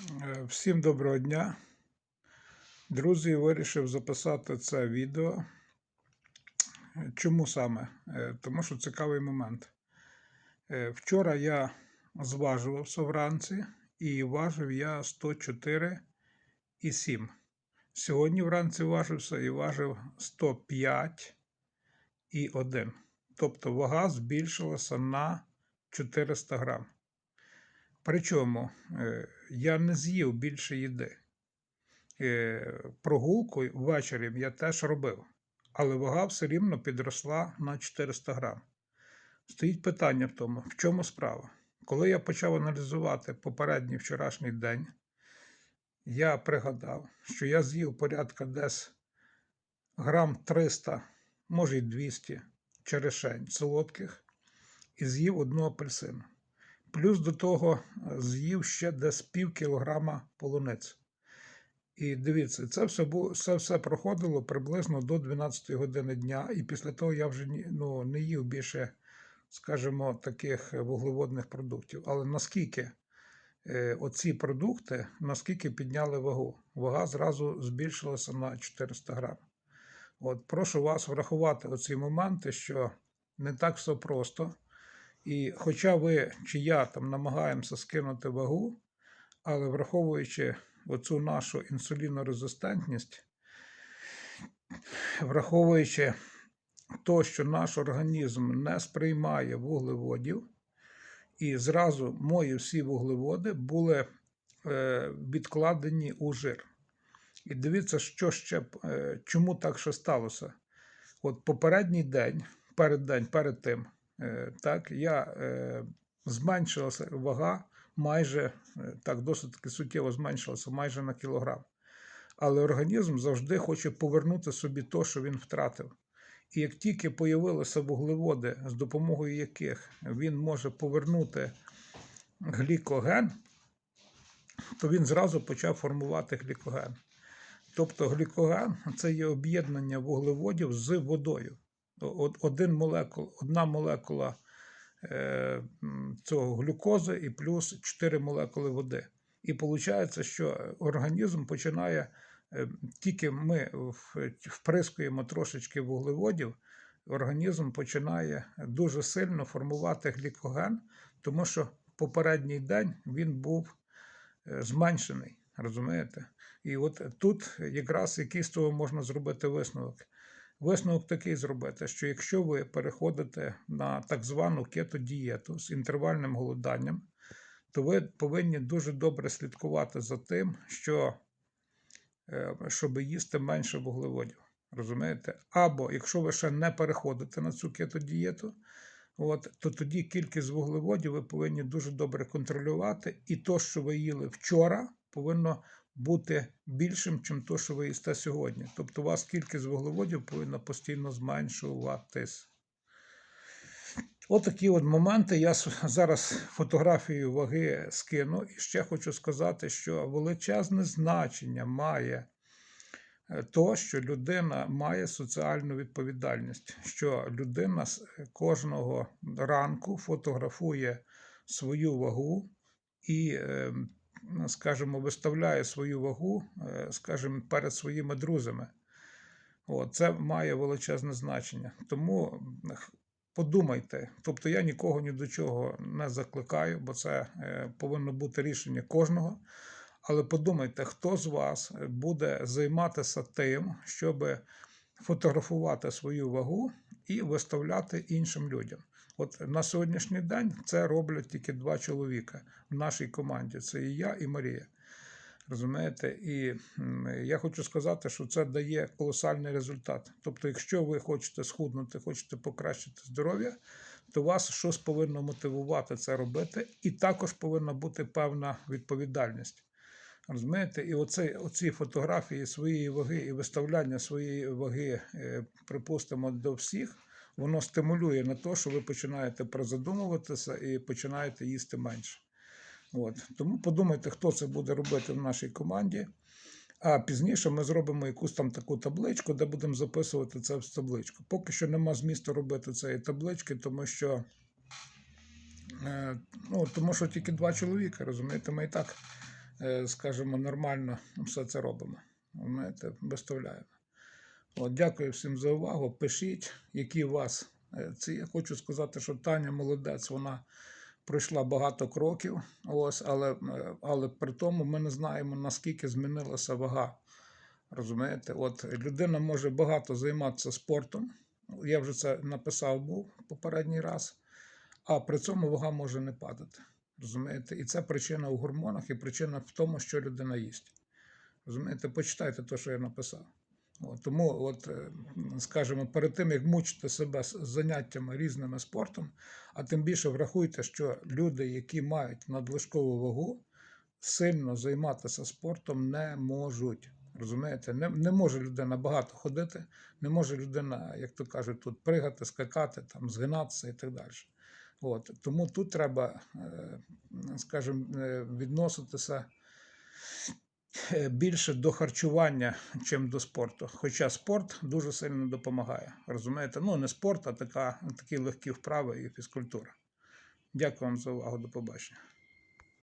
Е, Всім доброго дня. Друзі, вирішив записати це відео. Е, Чому саме? Е, Тому що цікавий момент. Вчора я зважувався вранці і важив я 104,7. Сьогодні вранці важився і важив 105,1. Тобто вага збільшилася на 400 грам. Причому е, я не з'їв більше їди. Е, Прогулку ввечері я теж робив, але вага все рівно підросла на 400 грам. Стоїть питання в тому, в чому справа. Коли я почав аналізувати попередній вчорашній день, я пригадав, що я з'їв порядка десь грам 300, може й 200 черешень солодких і з'їв одну апельсину. Плюс до того е, з'їв ще десь пів кілограма полуниць. І дивіться, це все було, це все проходило приблизно до 12 години дня, і після того я вже ну, не їв більше, скажімо, таких вуглеводних продуктів. Але наскільки е, оці продукти, наскільки підняли вагу? Вага зразу збільшилася на 400 грам. От, прошу вас врахувати оці моменти, що не так все просто. І хоча ви чи я там намагаємося скинути вагу, але враховуючи оцю нашу інсулінорезистентність, враховуючи то, що наш організм не сприймає вуглеводів, і зразу мої всі вуглеводи були е, відкладені у жир. І дивіться, що ще, е, чому так ще сталося. От попередній день, перед день, перед тим, так, я е, зменшилася вага майже е, так, досить таки суттєво зменшилася майже на кілограм. Але організм завжди хоче повернути собі те, що він втратив. І як тільки появилися вуглеводи, з допомогою яких він може повернути глікоген, то він зразу почав формувати глікоген. Тобто глікоген це є об'єднання вуглеводів з водою. Один молекул, одна молекула е, цього глюкози і плюс 4 молекули води. І виходить, що організм починає, е, тільки ми вприскуємо трошечки вуглеводів, організм починає дуже сильно формувати глікоген, тому що попередній день він був е, зменшений. Розумієте? І от тут якраз який з того можна зробити висновок. Висновок такий зробити, що якщо ви переходите на так звану кетодієту з інтервальним голоданням, то ви повинні дуже добре слідкувати за тим, що, е, щоб їсти менше вуглеводів. Розумієте? Або якщо ви ще не переходите на цю кетодієту, от, то тоді кількість вуглеводів ви повинні дуже добре контролювати, і то, що ви їли вчора, повинно бути більшим, ніж то, що ви їсте сьогодні. Тобто у вас кількість вуглеводів повинна постійно зменшуватись. Отакі от моменти. Я зараз фотографію ваги скину. І ще хочу сказати, що величезне значення має е, то, що людина має соціальну відповідальність, що людина кожного ранку фотографує свою вагу і, е, скажімо, виставляє свою вагу, е, скажімо, перед своїми друзями. От, це має величезне значення. Тому подумайте. Тобто я нікого ні до чого не закликаю, бо це е, повинно бути рішення кожного. Але подумайте, хто з вас буде займатися тим, щоб фотографувати свою вагу і виставляти іншим людям. От на сьогоднішній день це роблять тільки два чоловіка в нашій команді: це і я, і Марія. Розумієте? І я хочу сказати, що це дає колосальний результат. Тобто, якщо ви хочете схуднути, хочете покращити здоров'я, то вас щось повинно мотивувати це робити, і також повинна бути певна відповідальність. Розумієте, і оці, оці фотографії своєї ваги і виставляння своєї ваги, е, припустимо, до всіх, воно стимулює на те, що ви починаєте призадумуватися і починаєте їсти менше. От. Тому подумайте, хто це буде робити в нашій команді. А пізніше ми зробимо якусь там таку табличку, де будемо записувати це в табличку. Поки що нема змісту робити цієї таблички, тому що, е, ну, тому що тільки два чоловіка, розумієте, ми і так е, скажімо, нормально все це робимо. Знаєте, виставляємо. От, дякую всім за увагу. Пишіть, які у вас е, ці. Я хочу сказати, що Таня молодець, вона пройшла багато кроків, ось, але, е, але при тому ми не знаємо, наскільки змінилася вага. Розумієте, от людина може багато займатися спортом. Я вже це написав був попередній раз, а при цьому вага може не падати. Розумієте? І це причина у гормонах і причина в тому, що людина їсть. Розумієте, почитайте те, що я написав. Тому, от, е, скажімо, перед тим, як мучити себе з заняттями різними спортом, а тим більше врахуйте, що люди, які мають надлишкову вагу, сильно займатися спортом не можуть. Розумієте, не, не може людина багато ходити, не може людина, як то кажуть, тут пригати, скакати, там, згинатися і так далі. От, тому тут треба, е, скажімо, е, відноситися більше до харчування, чим до спорту. Хоча спорт дуже сильно допомагає. Розумієте? Ну, не спорт, а така, такі легкі вправи і фізкультура. Дякую вам за увагу. До побачення.